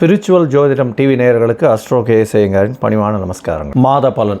Spiritual ஜோதிடம் TV நேயர்களுக்கு astro கேசேங்கரின் பணிவான நமஸ்காரங்கள். மாத பலன்.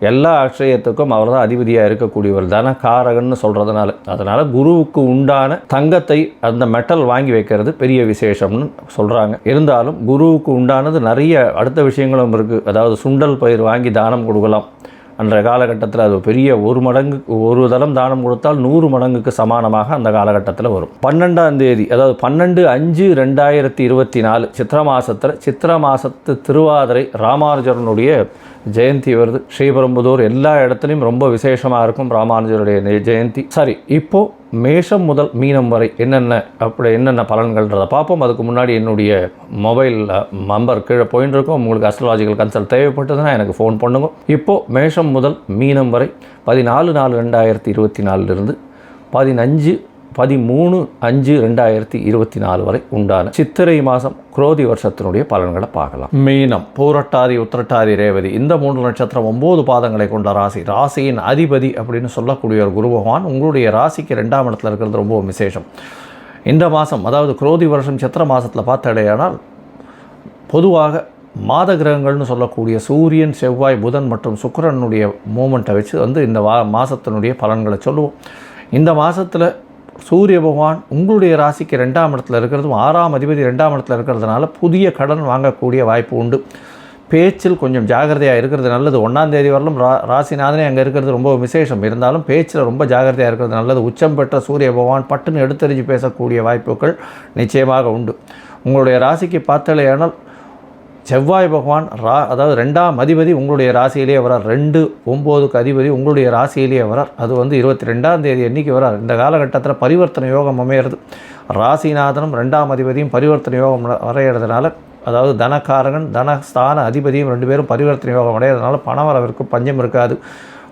எல்லா அக்ஷயத்துக்கும் அவர் தான் அதிபதியாக இருக்கக்கூடியவர் தனகாரகன்னு சொல்கிறதுனால அதனால் குருவுக்கு உண்டான தங்கத்தை அந்த மெட்டல் வாங்கி வைக்கிறது பெரிய விசேஷம்னு சொல்கிறாங்க இருந்தாலும் குருவுக்கு உண்டானது நிறைய அடுத்த விஷயங்களும் இருக்குது அதாவது சுண்டல் பயிர் வாங்கி தானம் கொடுக்கலாம். அன்றைய காலகட்டத்தில் அது பெரிய ஒரு மடங்கு ஒரு தளம் தானம் கொடுத்தால் நூறு மடங்குக்கு சமானமாக அந்த காலகட்டத்தில் வரும். பன்னெண்டாம் தேதி அதாவது பன்னெண்டு அஞ்சு ரெண்டாயிரத்தி இருபத்தி நாலு சித்திர மாதத்தில் சித்திர மாதத்து திருவாதிரை ராமானுஜரனுடைய ஜெயந்தி வருது. ஸ்ரீபெரும்புதூர் எல்லா இடத்துலையும் ரொம்ப விசேஷமாக இருக்கும். ராமானுஜருடைய ஜெயந்தி. சரி இப்போது மேஷம் முதல் மீனம் வரை என்னென்ன அப்படி என்னென்ன பலன்கள்ன்றதை பார்ப்போம். அதுக்கு முன்னாடி என்னுடைய மொபைல் நம்பர் கீழே போயின்னு இருக்கும். உங்களுக்கு அஸ்ட்ராலாஜிக்கல் கன்சல்ட் தேவைப்பட்டதுன்னா எனக்கு ஃபோன் பண்ணுங்க. இப்போது மேஷம் முதல் மீனம் வரை பதினாலு நாலு ரெண்டாயிரத்தி இருபத்தி நாலுலேருந்து பதினஞ்சு பதிமூணு அஞ்சு ரெண்டாயிரத்தி இருபத்தி நாலு வரை உண்டான சித்திரை மாதம் குரோதி வருஷத்தினுடைய பலன்களை பார்க்கலாம். மீனம் பூரட்டாதி உத்திரட்டாதி ரேவதி இந்த மூன்று நட்சத்திரம் ஒம்பது பாதங்களை கொண்ட ராசி. ராசியின் அதிபதி அப்படின்னு சொல்லக்கூடிய ஒரு குரு பகவான் உங்களுடைய ராசிக்கு ரெண்டாம் இடத்துல இருக்கிறது ரொம்ப விசேஷம். இந்த மாதம் அதாவது குரோதி வருஷம் சித்திர மாதத்தில் பார்த்தடையானால் பொதுவாக மாத கிரகங்கள்னு சொல்லக்கூடிய சூரியன் செவ்வாய் புதன் மற்றும் சுக்கிரனுடைய மூமெண்ட்டை வச்சு வந்து இந்த வா மாதத்தினுடைய பலன்களை சொல்லுவோம். இந்த மாதத்தில் சூரிய பகவான் உங்களுடைய ராசிக்கு ரெண்டாம் இடத்துல இருக்கிறதும் ஆறாம் அதிபதி ரெண்டாம் இடத்துல இருக்கிறதுனால புதிய கடன் வாங்கக்கூடிய வாய்ப்பு உண்டு. பேச்சில் கொஞ்சம் ஜாகிரதையாக இருக்கிறது நல்லது. ஒன்றாம் தேதி வரலும் ரா ராசிநாதனே அங்கே இருக்கிறது ரொம்ப விசேஷம். இருந்தாலும் பேச்சில் ரொம்ப ஜாகிரதையாக இருக்கிறது நல்லது. உச்சம் பெற்ற சூரிய பகவான் பட்டுன்னு எடுத்தறிஞ்சு பேசக்கூடிய வாய்ப்புகள் நிச்சயமாக உண்டு. உங்களுடைய ராசிக்கு பார்த்தலையானால் செவ்வாய் பகவான் ரா அதாவது ரெண்டாம் அதிபதி உங்களுடைய ராசியிலேயே வரார். ரெண்டு ஒம்போதுக்கு அதிபதி உங்களுடைய ராசியிலேயே வரார். அது வந்து இருபத்தி ரெண்டாம் தேதி என்றைக்கு வரார். இந்த காலகட்டத்தில் பரிவர்த்தனை யோகம் அமையிறது. ராசிநாதனும் ரெண்டாம் அதிபதியும் பரிவர்த்தனை யோகம் வரைகிறதுனால அதாவது தனக்காரகன் தனஸ்தான அதிபதியும் ரெண்டு பேரும் பரிவர்த்தனை யோகம் அடையிறதுனால பணவரவிற்கு பஞ்சம் இருக்காது.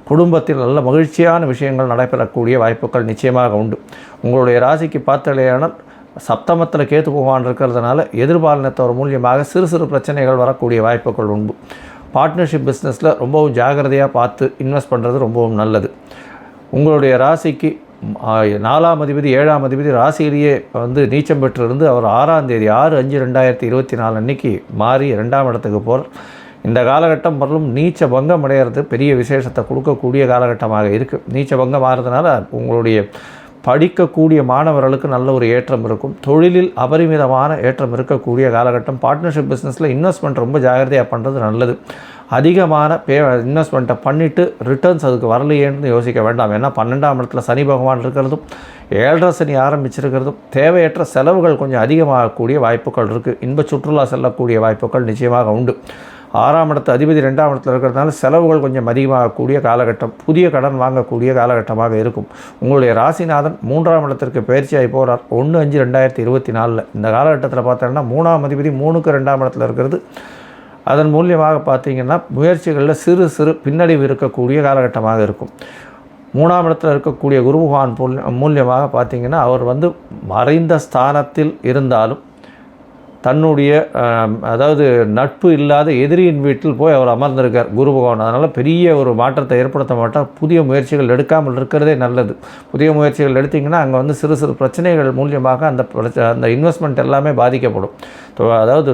குடும்பத்தில் நல்ல மகிழ்ச்சியான விஷயங்கள் நடைபெறக்கூடிய வாய்ப்புகள் நிச்சயமாக உண்டு. உங்களுடைய ராசிக்கு பார்த்தலையானால் சப்தமத்தில் கேத்து பகவான் இருக்கிறதுனால எதிர்பாலினத்தவர் மூலியமாக சிறு சிறு பிரச்சனைகள் வரக்கூடிய வாய்ப்புகள் உண்டு. பார்ட்னர்ஷிப் பிஸ்னஸில் ரொம்பவும் ஜாகிரதையாக பார்த்து இன்வெஸ்ட் பண்ணுறது ரொம்பவும் நல்லது. உங்களுடைய ராசிக்கு நாலாம் அதிபதி ஏழாம் அதிபதி ராசியிலேயே வந்து நீச்சம் பெற்றிருந்து அவர் ஆறாம் தேதி ஆறு அஞ்சு ரெண்டாயிரத்தி இருபத்தி நாலு அன்னைக்கு மாறி ரெண்டாம் இடத்துக்கு போகிறார் இந்த காலகட்டம் மற்றும் நீச்ச பங்கம் அடையிறது பெரிய விசேஷத்தை கொடுக்கக்கூடிய காலகட்டமாக இருக்குது நீச்ச பங்கம் ஆகிறதுனால உங்களுடைய படிக்கக்கூடிய மாணவர்களுக்கு நல்ல ஒரு ஏற்றம் இருக்கும். தொழிலில் அபரிமிதமான ஏற்றம் இருக்கக்கூடிய காலகட்டம். பார்ட்னர்ஷிப் பிஸ்னஸில் இன்வெஸ்ட்மெண்ட் ரொம்ப ஜாகிரதையாக பண்ணுறது நல்லது. அதிகமான பே இன்வெஸ்ட்மெண்ட்டை பண்ணிவிட்டு ரிட்டர்ன்ஸ் அதுக்கு வரலையேன்னு யோசிக்க வேண்டாம். ஏன்னா பன்னெண்டாம் இடத்துல சனி பகவான் இருக்கிறதும் ஏழரை சனி ஆரம்பிச்சிருக்கிறதும் தேவையற்ற செலவுகள் கொஞ்சம் அதிகமாகக்கூடிய வாய்ப்புகள் இருக்குது இன்ப சுற்றுலா செல்லக்கூடிய வாய்ப்புகள் நிச்சயமாக உண்டு. ஆறாம் இடத்து அதிபதி ரெண்டாம் இடத்துல இருக்கிறதுனால செலவுகள் கொஞ்சம் அதிகமாகக்கூடிய காலகட்டம் புதிய கடன் வாங்கக்கூடிய காலகட்டமாக இருக்கும். உங்களுடைய ராசிநாதன் மூன்றாம் இடத்திற்கு பயிற்சியாகி போகிறார் ஒன்று அஞ்சு ரெண்டாயிரத்தி இருபத்தி நாலில். இந்த காலகட்டத்தில் பார்த்தோன்னா மூணாம் அதிபதி மூணுக்கு ரெண்டாம் இடத்துல இருக்கிறது. அதன் மூலியமாக பார்த்திங்கன்னா முயற்சிகளில் சிறு சிறு பின்னடைவு இருக்கக்கூடிய காலகட்டமாக இருக்கும். மூணாம் இடத்தில் இருக்கக்கூடிய குருபகவான் மூலியமாக பார்த்திங்கன்னா அவர் வந்து மறைந்த ஸ்தானத்தில் இருந்தாலும் தன்னுடைய அதாவது நட்பு இல்லாத எதிரியின் வீட்டில் போய் அவர் அமர்ந்திருக்கார் குரு பகவான். அதனால் பெரிய ஒரு மாற்றத்தை ஏற்படுத்த மாட்டார். புதிய முயற்சிகள் எடுக்காமல் இருக்கிறதே நல்லது. புதிய முயற்சிகள் எடுத்திங்கன்னா அங்கே வந்து சிறு சிறு பிரச்சனைகள் மூலியமாக அந்த அந்த இன்வெஸ்ட்மெண்ட் எல்லாமே பாதிக்கப்படும். அதாவது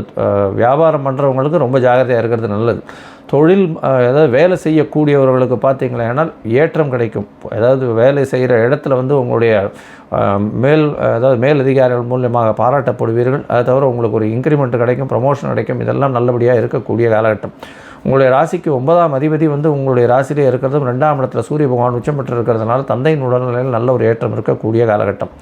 வியாபாரம் பண்ணுறவங்களுக்கு ரொம்ப ஜாகிரதையாக இருக்கிறது நல்லது. தொழில் அதாவது வேலை செய்யக்கூடியவர்களுக்கு பார்த்தீங்களேனால் ஏற்றம் கிடைக்கும். அதாவது வேலை செய்கிற இடத்துல வந்து உங்களுடைய மேல் அதாவது மேல் அதிகாரிகள் மூலியமாக பாராட்டப்படுவீர்கள். அதை தவிர உங்களுக்கு ஒரு இன்க்ரிமெண்ட் கிடைக்கும் ப்ரமோஷன் கிடைக்கும். இதெல்லாம் நல்லபடியாக இருக்கக்கூடிய காலகட்டம். உங்களுடைய ராசிக்கு ஒன்பதாம் அதிபதி வந்து உங்களுடைய ராசியிலே இருக்கிறதும் ரெண்டாம் இடத்துல சூரிய பகவான் உச்சம் பெற்று இருக்கிறதுனால தந்தையின் உடல்நிலையில் நல்ல ஒரு ஏற்றம் இருக்கக்கூடிய காலகட்டம்.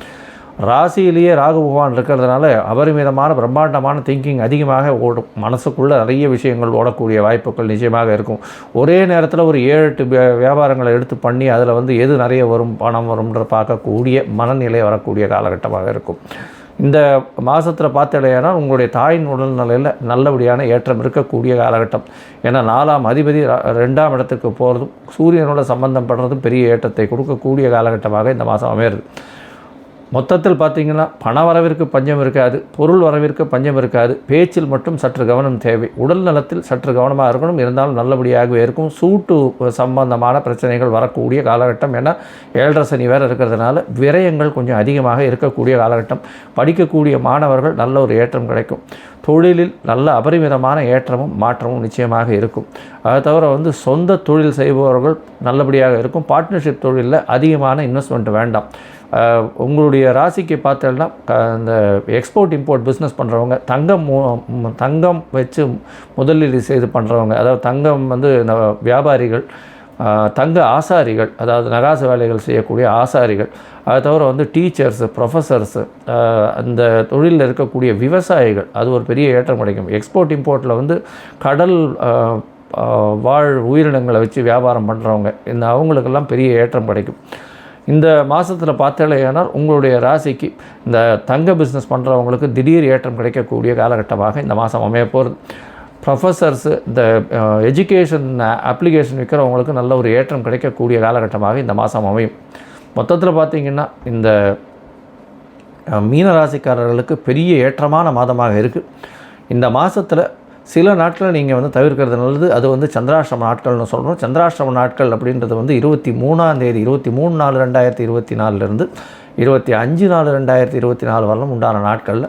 ராசியிலேயே ராகு பகவான் இருக்கிறதுனால அபரிமிதமான பிரம்மாண்டமான திங்கிங் அதிகமாக ஓடும். மனசுக்குள்ளே நிறைய விஷயங்கள் ஓடக்கூடிய வாய்ப்புகள் நிச்சயமாக இருக்கும். ஒரே நேரத்தில் ஒரு ஏழு எட்டு வியாபாரங்களை எடுத்து பண்ணி அதில் வந்து எது நிறைய வரும் பணம் வரும்ன்ற பார்க்கக்கூடிய மனநிலை வரக்கூடிய காலகட்டமாக இருக்கும். இந்த மாதத்தில் பார்த்தடையானா உங்களுடைய தாயின் உடல்நிலையில் நல்லபடியான ஏற்றம் இருக்கக்கூடிய காலகட்டம். ஏன்னா நாலாம் அதிபதி ரெண்டாம் இடத்துக்கு போகிறதும் சூரியனோட சம்பந்தம் பண்ணுறதும் பெரிய ஏற்றத்தை கொடுக்கக்கூடிய காலகட்டமாக இந்த மாதம் அமையிறது. மொத்தத்தில் பார்த்திங்கன்னா பண வரவிற்கு பஞ்சம் இருக்காது பொருள் வரவிற்கு பஞ்சம் இருக்காது பேச்சில் மட்டும் சற்று கவனம் தேவை. உடல் நலத்தில் சற்று கவனமாக இருக்கணும் இருந்தாலும் நல்லபடியாகவே இருக்கும். சூட்டு சம்பந்தமான பிரச்சனைகள் வரக்கூடிய காலகட்டம். ஏன்னா ஏழரை சனி வேறு இருக்கிறதுனால விரயங்கள் கொஞ்சம் அதிகமாக இருக்கக்கூடிய காலகட்டம். படிக்கக்கூடிய மாணவர்கள் நல்ல ஒரு ஏற்றம் கிடைக்கும். தொழிலில் நல்ல அபரிமிதமான ஏற்றமும் மாற்றமும் நிச்சயமாக இருக்கும். அதை தவிர வந்து சொந்த தொழில் செய்பவர்கள் நல்லபடியாக இருக்கும். பார்ட்னர்ஷிப் தொழிலில் அதிகமான இன்வெஸ்ட்மெண்ட் வேண்டாம். உங்களுடைய ராசிக்கு பார்த்தோம்னா இந்த எக்ஸ்போர்ட் இம்போர்ட் பிஸ்னஸ் பண்ணுறவங்க தங்கம் தங்கம் வச்சு முதலீடு செய்து பண்ணுறவங்க அதாவது தங்கம் வந்து இந்த வியாபாரிகள் தங்க ஆசாரிகள் அதாவது நகாசு வேலைகள் செய்யக்கூடிய ஆசாரிகள் அதை தவிர வந்து டீச்சர்ஸு ப்ரொஃபஸர்ஸு அந்த தொழிலில் இருக்கக்கூடிய விவசாயிகள் அது ஒரு பெரிய ஏற்றம் கிடைக்கும். எக்ஸ்போர்ட் இம்போர்ட்டில் வந்து கடல் வாழ் உயிரினங்களை வச்சு வியாபாரம் பண்ணுறவங்க இந்த அவங்களுக்கெல்லாம் பெரிய ஏற்றம் கிடைக்கும். இந்த மாதத்தில் பார்த்தாலேயானால் உங்களுடைய ராசிக்கு இந்த தங்க பிஸ்னஸ் பண்ணுறவங்களுக்கு திடீர் ஏற்றம் கிடைக்கக்கூடிய காலகட்டமாக இந்த மாதம் அமைய போகிறது ப்ரொஃபஸர்ஸு இந்த எஜுகேஷன் அப்ளிகேஷன் விற்கிறவங்களுக்கு நல்ல ஒரு ஏற்றம் கிடைக்கக்கூடிய காலகட்டமாக இந்த மாதம் அமையும். மொத்தத்தில் பார்த்திங்கன்னா இந்த மீனராசிக்காரர்களுக்கு பெரிய ஏற்றமான மாதமாக இருக்குது இந்த மாதத்தில் சில நாட்களை நீங்கள் வந்து தவிர்க்கிறது நல்லது. அது வந்து சந்திராஷ்டிரம நாட்கள்னு சொல்கிறோம் சந்திராஷ்டிரம நாட்கள் அப்படின்றது வந்து இருபத்தி மூணாம் தேதி இருபத்தி மூணு நாலு ரெண்டாயிரத்தி இருபத்தி நாலுலேருந்து இருபத்தி அஞ்சு நாலு ரெண்டாயிரத்தி இருபத்தி நாலு வரலும் உண்டான நாட்களில்.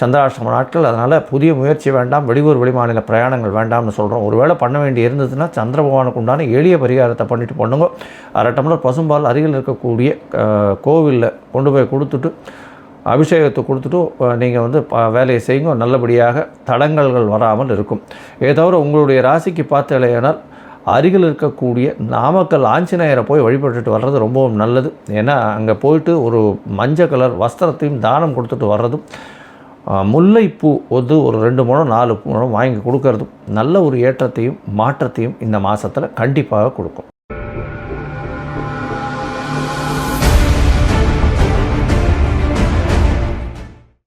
சந்திராஷ்டம நாட்கள் அதனால் புதிய முயற்சி வேண்டாம் வெளியூர் வெளிமாநில பிரயாணங்கள் வேண்டாம்னு சொல்கிறோம் ஒருவேளை பண்ண வேண்டி இருந்ததுன்னா சந்திர பகவானுக்கு உண்டான எளிய பரிகாரத்தை பண்ணிட்டு பண்ணுங்க அரை டம்ளர் பசும்பால் அருகில் இருக்கக்கூடிய கோவிலில் கொண்டு போய் கொடுத்துட்டு அபிஷேகத்தை கொடுத்துட்டு நீங்கள் வந்து வேலையை செய்யுங்க. நல்லபடியாக தடங்கல்கள் வராமல் இருக்கும். ஏ தவிர உங்களுடைய ராசிக்கு பார்த்தாலேயானால் அருகில் இருக்கக்கூடிய நாமக்கல் ஆஞ்சநேயரை போய் வழிபட்டுட்டு வர்றது ரொம்பவும் நல்லது. ஏன்னா அங்கே போயிட்டு ஒரு மஞ்சள் கலர் வஸ்திரத்தையும் தானம் கொடுத்துட்டு வர்றதும் முல்லைப்பூ வந்து ஒரு ரெண்டு முழம் நாலு முழம் வாங்கி கொடுக்கறதும் நல்ல ஒரு ஏற்றத்தையும் மாற்றத்தையும் இந்த மாதத்தில் கண்டிப்பாக கொடுக்கும்.